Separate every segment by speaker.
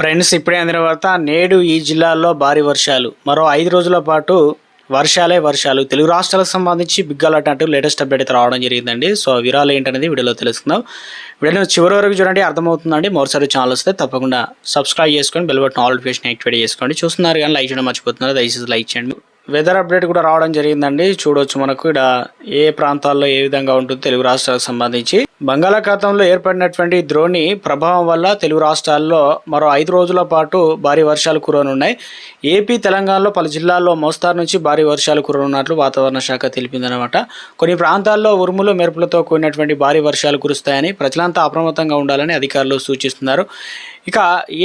Speaker 1: friends ఇప్పుడే అందిన తర్వాత నేడు ఈ జిల్లాల్లో భారీ వర్షాలు మరో ఐదు రోజుల పాటు వర్షాలే వర్షాలు తెలుగు రాష్ట్రాలకు సంబంధించి బిగ్ అలర్ట్ అంటూ లేటెస్ట్ అప్డేట్ అయితే రావడం జరిగిందండి సో విరాలు ఏంటనేది వీడియోలో తెలుసుకుందాం వీడియో చివరి వరకు చూడండి అర్థమవుతుందండి మరోసారి ఛానల్ వస్తే తప్పకుండా సబ్స్క్రైబ్ చేసుకొని బెల్ బటన్ ఆల్ యాక్టివేట్ చేసుకోండి చూస్తున్నారు కానీ లైక్ చేయడం మర్చిపోతున్నారు దయచేసి లైక్ చేయండి వెదర్ అప్డేట్ కూడా రావడం జరిగిందండి చూడవచ్చు మనకు ఇక్కడ ఏ ప్రాంతాల్లో ఏ విధంగా ఉంటుంది తెలుగు రాష్ట్రాలకు సంబంధించి బంగాళాఖాతంలో ఏర్పడినటువంటి ద్రోణి ప్రభావం వల్ల తెలుగు రాష్ట్రాల్లో మరో ఐదు రోజుల పాటు భారీ వర్షాలు కురనున్నాయి ఏపీ తెలంగాణలో పలు జిల్లాల్లో మోస్తారు నుంచి భారీ వర్షాలు కురనున్నట్లు వాతావరణ శాఖ తెలిపిందనమాట కొన్ని ప్రాంతాల్లో ఉరుములు మెరుపులతో కూడినటువంటి భారీ వర్షాలు కురుస్తాయని ప్రజలంతా అప్రమత్తంగా ఉండాలని అధికారులు సూచిస్తున్నారు ఇక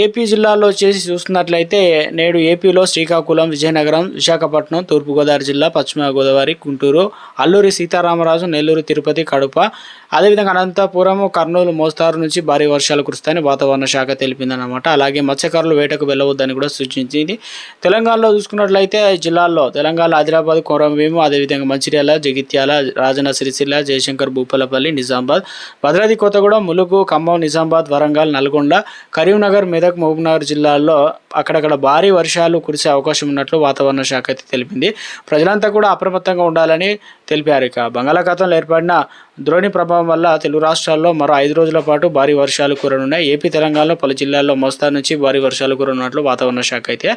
Speaker 1: ఏపీ జిల్లాలో చేసి చూస్తున్నట్లయితే నేడు ఏపీలో శ్రీకాకుళం విజయనగరం విశాఖపట్నం తూర్పుగోదావరి జిల్లా పశ్చిమ గోదావరి గుంటూరు అల్లూరి సీతారామరాజు నెల్లూరు తిరుపతి కడప అదేవిధంగా అనంతపురం కర్నూలు మోస్తారు నుంచి భారీ వర్షాలు కురుస్తాయని వాతావరణ శాఖ తెలిపిందనమాట అలాగే మత్స్యకారులు వేటకు వెళ్ళవద్దని కూడా సూచించింది తెలంగాణలో చూసుకున్నట్లయితే జిల్లాల్లో తెలంగాణ ఆదిలాబాద్ కొరంభీము అదేవిధంగా మంచిర్యాల జగిత్యాల రాజన్న సిరిసిల్ల జయశంకర్ భూపాలపల్లి నిజామాబాద్ భద్రాద్రి కొత్తగూడెం ములుగు ఖమ్మం నిజామాబాద్ వరంగల్ నల్గొండ కరీం కరీంనగర్ మెదక్ మహబూబ్నగర్ జిల్లాల్లో అక్కడక్కడ భారీ వర్షాలు కురిసే అవకాశం ఉన్నట్లు వాతావరణ శాఖ అయితే తెలిపింది ప్రజలంతా కూడా అప్రమత్తంగా ఉండాలని తెలిపారు ఇక బంగాళాఖాతంలో ఏర్పడిన ద్రోణి ప్రభావం వల్ల తెలుగు రాష్ట్రాల్లో మరో ఐదు రోజుల పాటు భారీ వర్షాలు కురనున్నాయి ఏపీ తెలంగాణలో పలు జిల్లాల్లో మోస్తారు నుంచి భారీ వర్షాలు కురనున్నట్లు వాతావరణ శాఖ అయితే